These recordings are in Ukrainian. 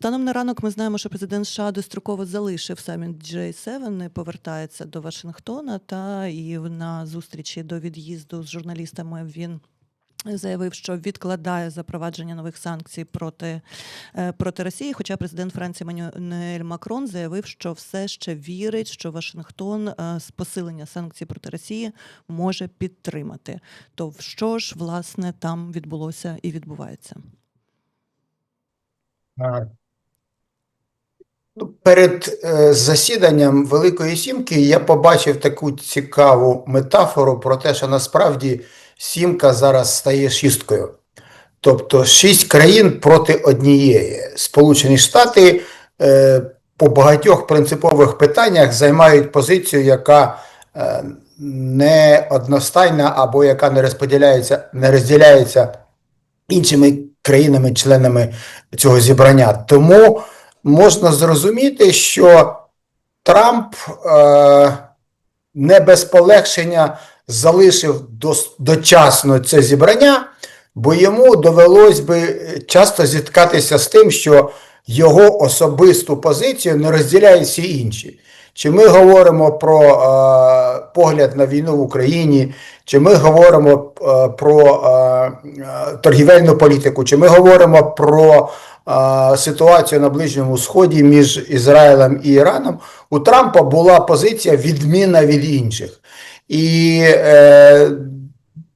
Станом на ранок ми знаємо, що президент США достроково залишив саміт J7, повертається до Вашингтона. Та і на зустрічі до від'їзду з журналістами він. Заявив, що відкладає запровадження нових санкцій проти, е, проти Росії. Хоча президент Франції Манюель Макрон заявив, що все ще вірить, що Вашингтон е, з посилення санкцій проти Росії може підтримати. То що ж власне там відбулося і відбувається? Перед е, засіданням Великої Сімки я побачив таку цікаву метафору про те, що насправді сімка зараз стає шісткою. Тобто шість країн проти однієї. Сполучені Штати е, по багатьох принципових питаннях займають позицію, яка е, не одностайна або яка не розподіляється, не розділяється іншими країнами-членами цього зібрання. Тому можна зрозуміти, що Трамп е, не без полегшення залишив дочасно це зібрання, бо йому довелось би часто зіткатися з тим, що його особисту позицію не розділяють всі інші. Чи ми говоримо про е, погляд на війну в Україні, чи ми говоримо е, про е, е, торгівельну політику, чи ми говоримо про ситуацію на Ближньому Сході між Ізраїлем і Іраном, у Трампа була позиція відмінна від інших. І е,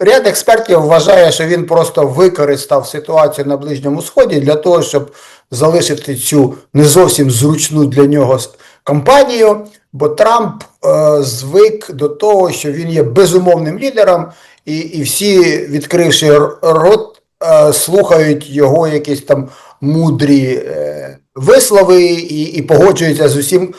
ряд експертів вважає, що він просто використав ситуацію на Ближньому Сході для того, щоб залишити цю не зовсім зручну для нього кампанію, бо Трамп е, звик до того, що він є безумовним лідером, і, і всі, відкривши рот, е, слухають його якісь там мудрі е, вислови і, і погоджується з усім,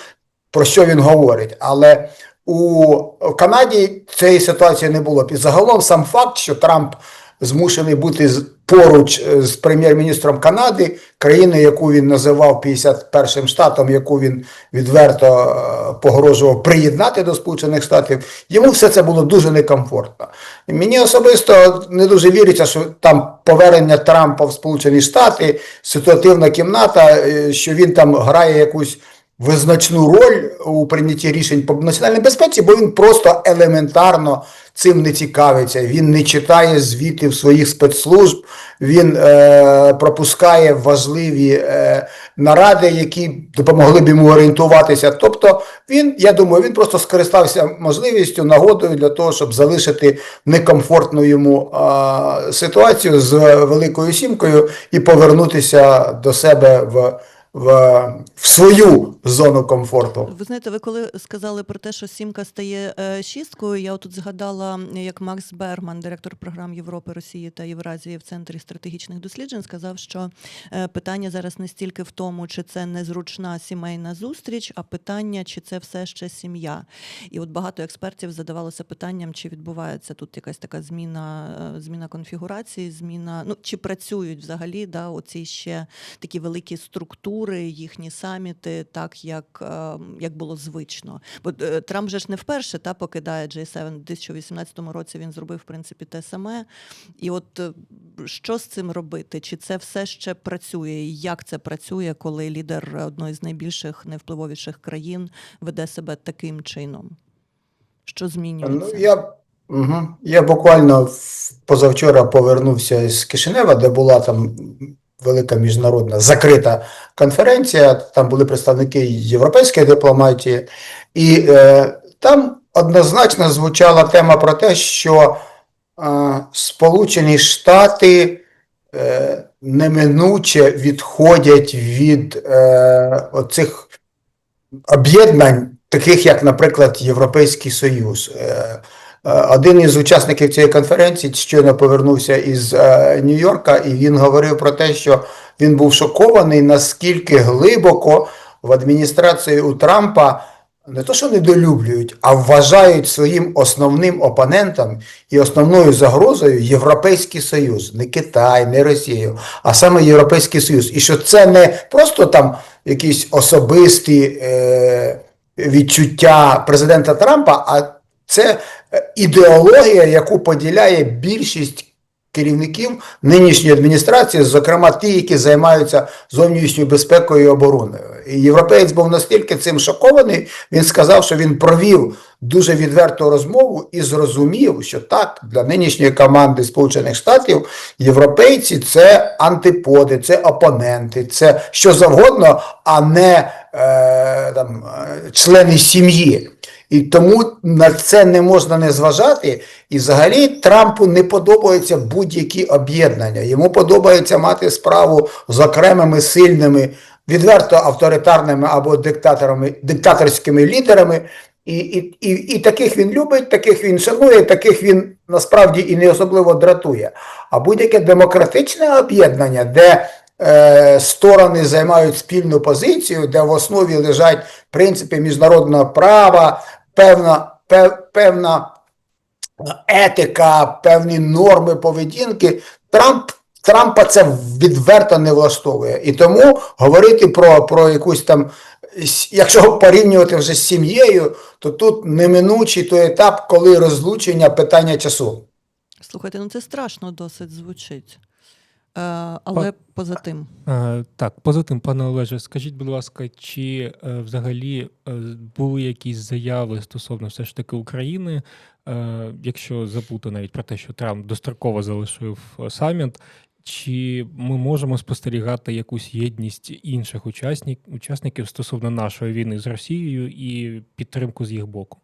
про що він говорить. Але у Канаді цієї ситуації не було. І загалом сам факт, що Трамп змушений бути поруч е, з прем'єр-міністром Канади, країни, яку він називав 51-м штатом, яку він відверто е, погрожував приєднати до Сполучених Штатів, йому все це було дуже некомфортно. Мені особисто не дуже віриться, що там повернення Трампа в Сполучені Штати, ситуативна кімната, е, що він там грає якусь визначну роль у прийнятті рішень по національній безпеці, бо він просто елементарно цим не цікавиться. Він не читає звітів своїх спецслужб, він е, пропускає важливі е, наради, які допомогли б йому орієнтуватися. Тобто він, я думаю, він просто скористався можливістю, нагодою для того, щоб залишити некомфортну йому е, ситуацію з Великою Сімкою і повернутися до себе в в, свою зону комфорту. Ви знаєте, ви коли сказали про те, що сімка стає е, шісткою, я тут згадала, як Макс Бергман, директор програм Європи, Росії та Євразії в центрі стратегічних досліджень, сказав, що е, питання зараз не стільки в тому, чи це незручна сімейна зустріч, а питання, чи це все ще сім'я. І от багато експертів задавалося питанням, чи відбувається тут якась така зміна, е, зміна конфігурації, зміна, ну чи працюють взагалі да, оці ще такі великі структури, їхні саміти, так як, е, як було звично. Бо е, Трамп же ж не вперше та покидає G7. У 2018 році він зробив в принципі те саме. І от е, що з цим робити? Чи це все ще працює? І як це працює, коли лідер одної з найбільших найвпливовіших країн веде себе таким чином? Що змінюється? Ну, я, угу. я буквально позавчора повернувся з Кишинева, де була там велика міжнародна закрита конференція. Там були представники європейської дипломатії, і е, там однозначно звучала тема про те, що е, Сполучені Штати е, неминуче відходять від е, оцих об'єднань, таких як, наприклад, Європейський Союз. Е, Один із учасників цієї конференції щойно повернувся із е, Нью-Йорка, і він говорив про те, що він був шокований, наскільки глибоко в адміністрації у Трампа не то, що недолюблюють, а вважають своїм основним опонентом і основною загрозою Європейський Союз, не Китай, не Росію, а саме Європейський Союз. І що це не просто там якісь особисті е, відчуття президента Трампа, а це е, ідеологія, яку поділяє більшість керівників нинішньої адміністрації, зокрема ті, які займаються зовнішньою безпекою і обороною. І європеєць був настільки цим шокований, він сказав, що він провів дуже відверту розмову і зрозумів, що так, для нинішньої команди Сполучених Штатів європейці це антиподи, це опоненти, це що завгодно, а не е, там, е, члени сім'ї. І тому на це не можна не зважати. І взагалі Трампу не подобаються будь-які об'єднання. Йому подобається мати справу з окремими сильними, відверто авторитарними або диктаторами, диктаторськими лідерами. І, і, і, і таких він любить, таких він шанує, таких він насправді і не особливо дратує. А будь-яке демократичне об'єднання, де е, сторони займають спільну позицію, де в основі лежать принципи міжнародного права, певна, пев, певна етика, певні норми поведінки, Трамп. Трампа це відверто не влаштовує. І тому говорити про, про якусь там, якщо порівнювати вже з сім'єю, то тут неминучий той етап, коли розлучення питання часу. Слухайте, ну це страшно досить звучить. Е, але поза тим. Е, Так, поза тим, пане Олеже, скажіть, будь ласка, чи е, взагалі були якісь заяви стосовно все ж таки України, якщо забути навіть про те, що Трамп достроково залишив саміт, чи ми можемо спостерігати якусь єдність інших учасник, учасників стосовно нашої війни з Росією і підтримку з їх боку?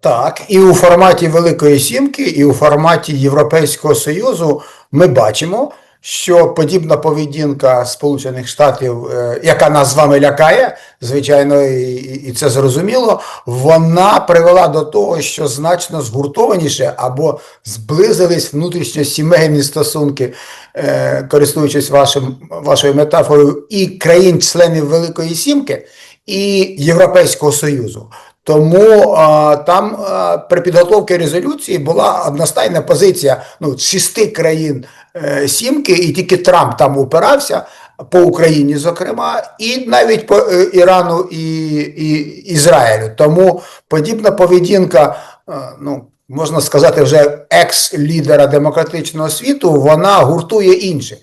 Так, і у форматі Великої Сімки, і у форматі Європейського Союзу ми бачимо, що подібна поведінка Сполучених Штатів, е, яка нас з вами лякає, звичайно, і, це зрозуміло, вона привела до того, що значно згуртованіше або зблизились внутрішньосімейні стосунки, е, користуючись вашим, вашою метафорою, і країн-членів Великої Сімки, і Європейського Союзу. Тому а, там а, при підготовці резолюції була одностайна позиція ну, шести країн е, сімки, і тільки Трамп там упирався по Україні, зокрема, і навіть по е, Ірану і, і Ізраїлю. Тому подібна поведінка, е, ну можна сказати, вже екс-лідера демократичного світу, вона гуртує інших.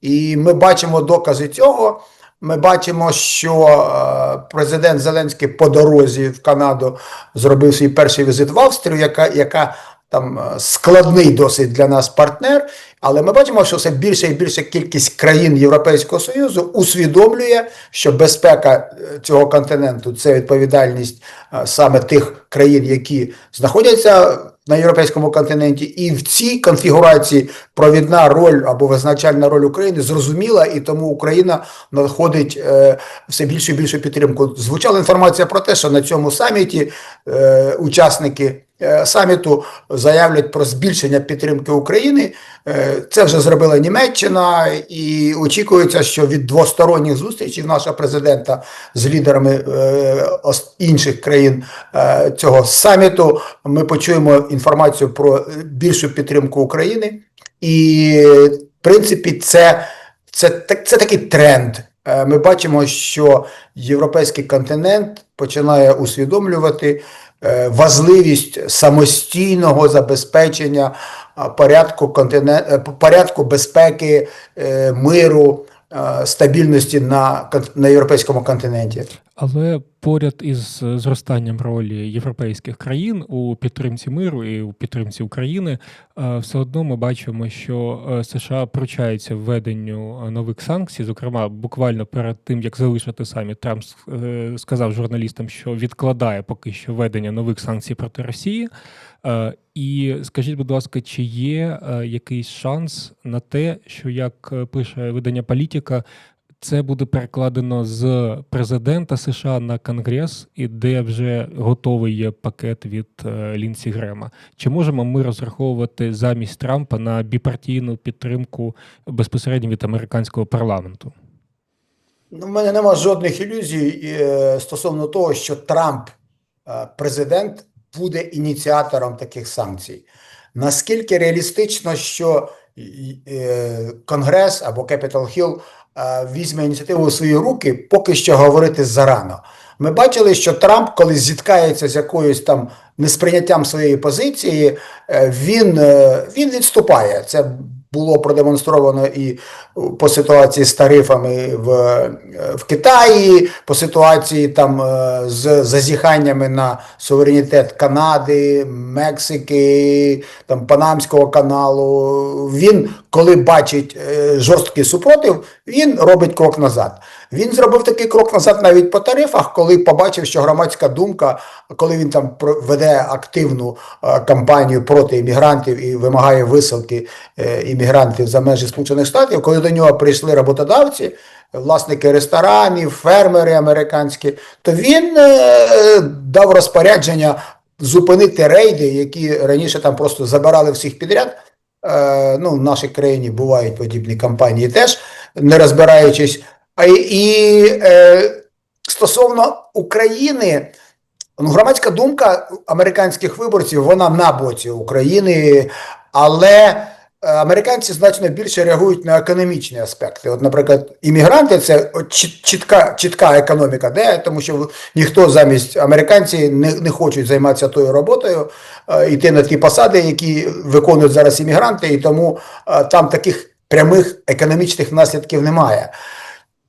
І ми бачимо докази цього. Ми бачимо, що е, президент Зеленський по дорозі в Канаду зробив свій перший візит в Австрію, яка, яка там е, складний досить для нас партнер. Але ми бачимо, що все більше і більша кількість країн Європейського Союзу усвідомлює, що безпека е, цього континенту це відповідальність саме тих країн, які знаходяться на європейському континенті, і в цій конфігурації провідна роль або визначальна роль України зрозуміла, і тому Україна надходить е, все більшу і більшу підтримку. Звучала інформація про те, що на цьому саміті е, учасники саміту заявлять про збільшення підтримки України. Е, Це вже зробила Німеччина, і очікується, що від двосторонніх зустрічей нашого президента з лідерами е, інших країн е, цього саміту ми почуємо інформацію про е, більшу підтримку України. І, в принципі, це, це, це такий тренд. Е, Ми бачимо, що європейський континент починає усвідомлювати е, важливість самостійного забезпечення порядку континент, е, порядку безпеки, е, миру, е, стабільності на, на європейському континенті. Але поряд із е, зростанням ролі європейських країн у підтримці миру і у підтримці України, е, все одно ми бачимо, що е, США пручаються введенню нових санкцій. Зокрема, буквально перед тим як залишити саміт, Трамп сказав журналістам, що відкладає поки що введення нових санкцій проти Росії. І скажіть, будь ласка, чи є якийсь шанс на те, що як пише видання Політіка, це буде перекладено з президента США на Конгрес, і де вже готовий є пакет від е, Лінсі Грема. Чи можемо ми розраховувати замість Трампа на біпартійну підтримку безпосередньо від американського парламенту? Ну, в мене нема жодних ілюзій е, стосовно того, що Трамп, е, президент, буде ініціатором таких санкцій. Наскільки реалістично, що Конгрес або Hill е, візьме ініціативу у свої руки, поки що говорити зарано. Ми бачили, що Трамп, коли зіткається з якоюсь там несприйняттям своєї позиції, е, він, е, він відступає. Це було продемонстровано і по ситуації з тарифами в, е, в Китаї, по ситуації там е, з зазіханнями на суверенітет Канади, Мексики, там Панамського каналу. Він, коли бачить е, жорсткий супротив, він робить крок назад. Він зробив такий крок назад навіть по тарифах, коли побачив, що громадська думка, коли він там веде активну е, кампанію проти іммігрантів і вимагає висилки е, іммігрантів за межі Сполучених Штатів, коли до нього прийшли роботодавці, власники ресторанів, фермери американські, то він е, дав розпорядження зупинити рейди, які раніше там просто забирали всіх підряд. Е, ну, в нашій країні бувають подібні кампанії теж, не розбираючись. І, е, стосовно України, ну, громадська думка американських виборців, вона на боці України, але е, американці значно більше реагують на економічні аспекти. От, наприклад, іммігранти це чітка, чітка економіка, де тому що ніхто замість американці не, не хочуть займатися тою роботою, е, йти на ті посади, які виконують зараз іммігранти, і тому е, там таких прямих економічних наслідків немає.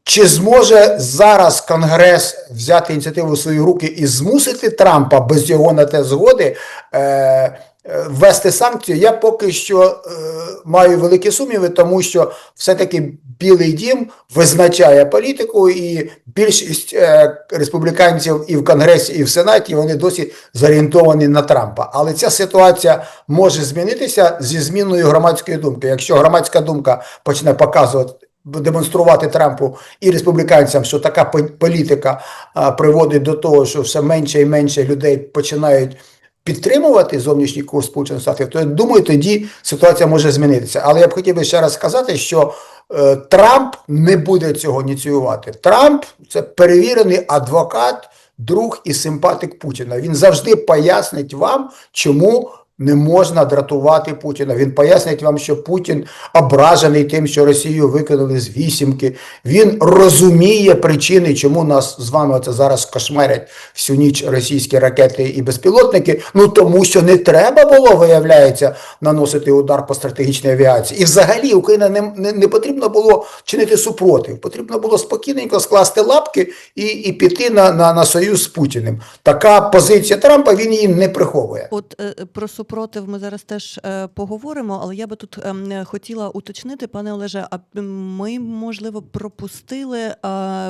Чи зможе зараз Конгрес взяти ініціативу в свої руки і змусити Трампа без його на те згоди е, е, ввести санкцію? Я поки що е, маю великі сумніви, тому що все-таки Білий Дім визначає політику, і більшість е, республіканців і в Конгресі, і в Сенаті вони досі зорієнтовані на Трампа. Але ця ситуація може змінитися зі зміною громадської думки. Якщо громадська думка почне показувати демонструвати Трампу і республіканцям, що така політика приводить до того, що все менше і менше людей починають підтримувати зовнішній курс Сполучених Штатів, то я думаю, тоді ситуація може змінитися. Але я б хотів би ще раз сказати, що е, Трамп не буде цього ініціювати. Трамп це перевірений адвокат, друг і симпатик Путіна. Він завжди пояснить вам, чому не можна дратувати Путіна. Він пояснить вам, що Путін ображений тим, що Росію викинули з вісімки. Він розуміє причини, чому нас з вами це зараз кошмарять всю ніч російські ракети і безпілотники. Ну тому що не треба було, виявляється, наносити удар по стратегічній авіації. І взагалі Україна не, не, не потрібно було чинити супротив. Потрібно було спокійненько скласти лапки і, і піти на, на, на союз з Путіним. Така позиція Трампа він її не приховує. От е, е, про супротив ми зараз теж е, поговоримо, але я би тут ем, е, хотіла уточнити, пане Олеже, а ми, можливо, пропустили е,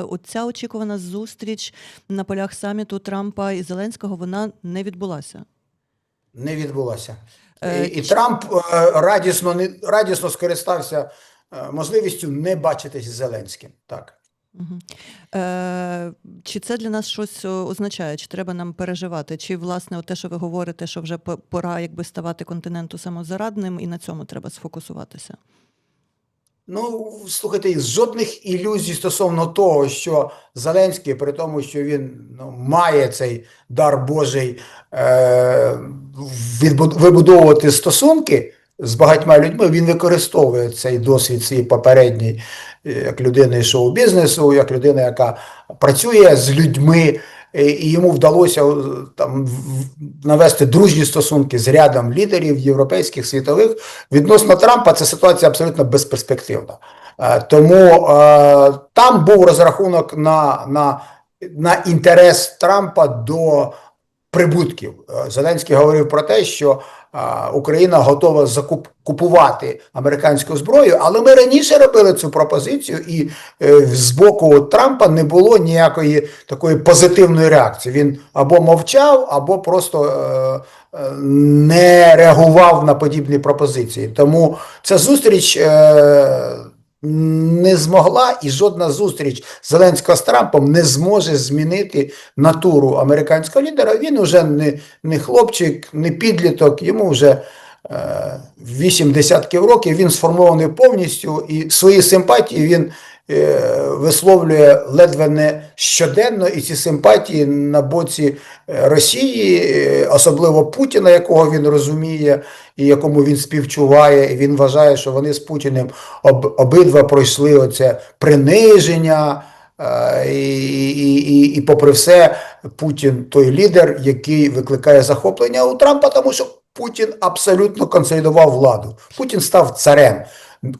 оця очікувана зустріч на полях саміту Трампа і Зеленського, вона не відбулася. Не відбулося. Е, І, чи- Трамп радісно, не, радісно скористався можливістю не бачитись з Зеленським. Так. Угу. Е, чи це для нас щось означає? Чи треба нам переживати? Чи власне те, що ви говорите, що вже пора якби ставати континенту самозарадним, і на цьому треба сфокусуватися? Ну, слухайте, жодних ілюзій стосовно того, що Зеленський, при тому, що він ну, має цей дар Божий е, вибудовувати стосунки з багатьма людьми, він використовує цей досвід свій попередній е, як людини шоу-бізнесу, як людина, яка працює з людьми, і йому вдалося е, там навести дружні стосунки з рядом лідерів європейських, світових. Відносно Трампа це ситуація абсолютно безперспективна. Е, Тому там був розрахунок на, на, на інтерес Трампа до прибутків. Зеленський говорив про те, що Україна готова закуп, купувати американську зброю, але ми раніше робили цю пропозицію, і е, з боку Трампа не було ніякої такої позитивної реакції. Він або мовчав, або просто е, е, не реагував на подібні пропозиції. Тому ця зустріч. Не змогла і жодна зустріч Зеленського з Трампом не зможе змінити натуру американського лідера. Він уже не, не хлопчик, не підліток, йому вже е, вісім десятків років. Він сформований повністю і свої симпатії він висловлює ледве не щоденно, і ці симпатії на боці е, Росії, е, особливо Путіна, якого він розуміє і якому він співчуває, і він вважає, що вони з Путіним об, обидва пройшли оце приниження, Е, І, і, і, і попри все, Путін той лідер, який викликає захоплення у Трампа, тому що Путін абсолютно консолідував владу. Путін став царем.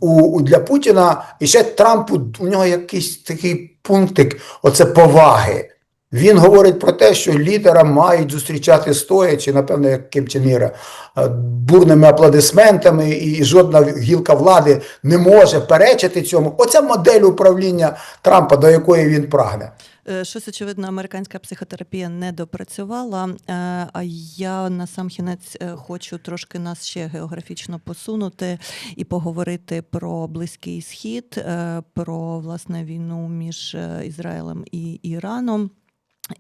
У, у- для Путіна і ще Трампу у нього якийсь такий пунктик, оце поваги. Він говорить про те, що лідера мають зустрічати стоячи, напевно, як Ким Чен Іра, е, бурними аплодисментами, і жодна гілка влади не може перечити цьому. Оця модель управління Трампа, до якої він прагне. Е, Щось очевидно, американська психотерапія не допрацювала. е, А я на сам кінець е, хочу трошки нас ще географічно посунути і поговорити про Близький Схід, про власне війну між Ізраїлем і Іраном.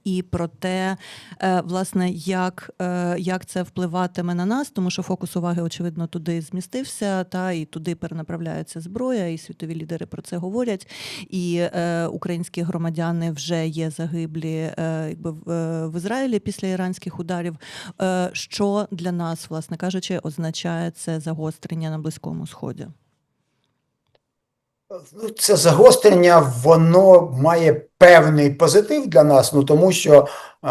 І про те, е, власне, як, е, як це впливатиме на нас, тому що фокус уваги, очевидно, туди змістився, та і туди перенаправляється зброя, і світові лідери про це говорять. І е, українські громадяни вже є загиблі е, якби в, е, в Ізраїлі після іранських ударів. Е, що для нас, власне кажучи, означає це загострення на Близькому Сході? Ну, Це загострення, воно має певний позитив для нас, ну тому що е,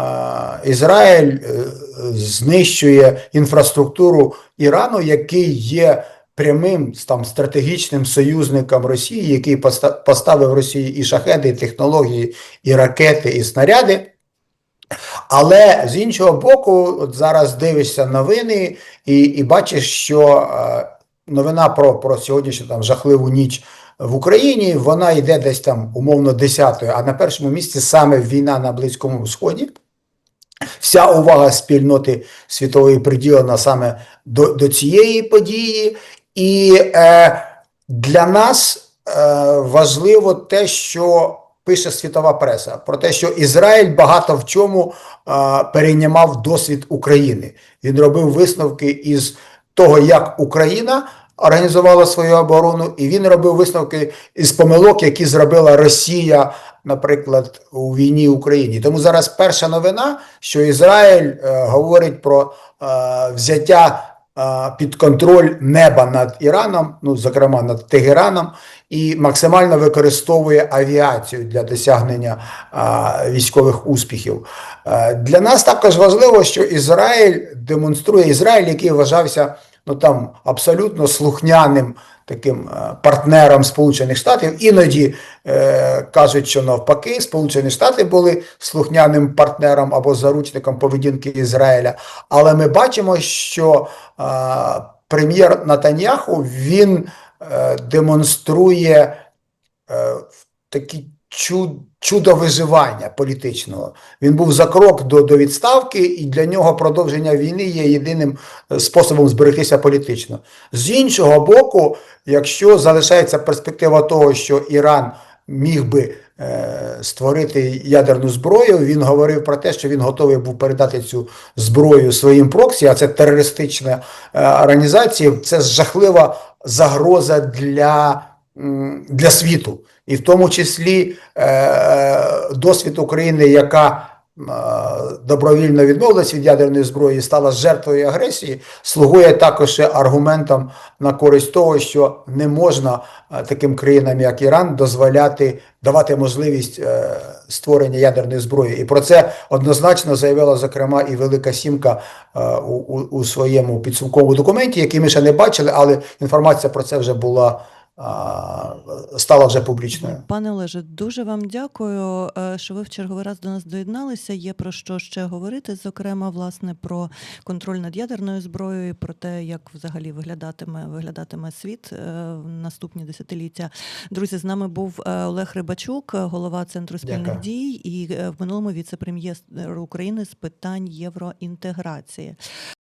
Ізраїль е, знищує інфраструктуру Ірану, який є прямим там стратегічним союзником Росії, який поставив Росії і шахеди, і технології, і ракети, і снаряди. Але з іншого боку, от зараз дивишся новини і, і бачиш, що е, новина про, про сьогоднішню там жахливу ніч в Україні, вона йде десь там умовно 10-ї, а на першому місці саме війна на Близькому Сході. Вся увага спільноти світової приділена саме до, до цієї події. І е, для нас е, важливо те, що пише світова преса, про те, що Ізраїль багато в чому е, перейнімав досвід України. Він робив висновки із того, як Україна організувала свою оборону, і він робив висновки із помилок, які зробила Росія, наприклад, у війні в Україні. Тому зараз перша новина, що Ізраїль е, говорить про е, взяття е, під контроль неба над Іраном, ну зокрема над Тегераном, і максимально використовує авіацію для досягнення е, військових успіхів. Е, для нас також важливо, що Ізраїль демонструє Ізраїль, який вважався ну там абсолютно слухняним таким е, партнером Сполучених Штатів. Іноді е, кажуть, що навпаки, Сполучені Штати були слухняним партнером або заручником поведінки Ізраїля. Але ми бачимо, що е, прем'єр Натаньяху він е, демонструє е, такі чудо виживання політичного. Він був за крок до, до відставки, і для нього продовження війни є єдиним е, способом зберегтися політично. З іншого боку, якщо залишається перспектива того, що Іран міг би е, створити ядерну зброю, він говорив про те, що він готовий був передати цю зброю своїм проксі, а це терористична е, організація, це жахлива загроза для, для світу. І в тому числі е, досвід України, яка е, добровільно відмовилась від ядерної зброї стала жертвою агресії, слугує також аргументом на користь того, що не можна е, таким країнам, як Іран, дозволяти давати можливість е, створення ядерної зброї. І про це однозначно заявила, зокрема, і Велика Сімка е, у, у, у своєму підсумковому документі, який ми ще не бачили, але інформація про це вже була. Стала вже публічною. Пане Олеже, дуже вам дякую, е, що ви в черговий раз до нас доєдналися. Є про що ще говорити, зокрема, власне, про контроль над ядерною зброєю, про те, як взагалі виглядатиме виглядатиме світ е, в наступні десятиліття. Друзі, з нами був е, Олег Рибачук, голова центру спільних Дякую. дій, і в минулому віце-прем'єр України з питань євроінтеграції.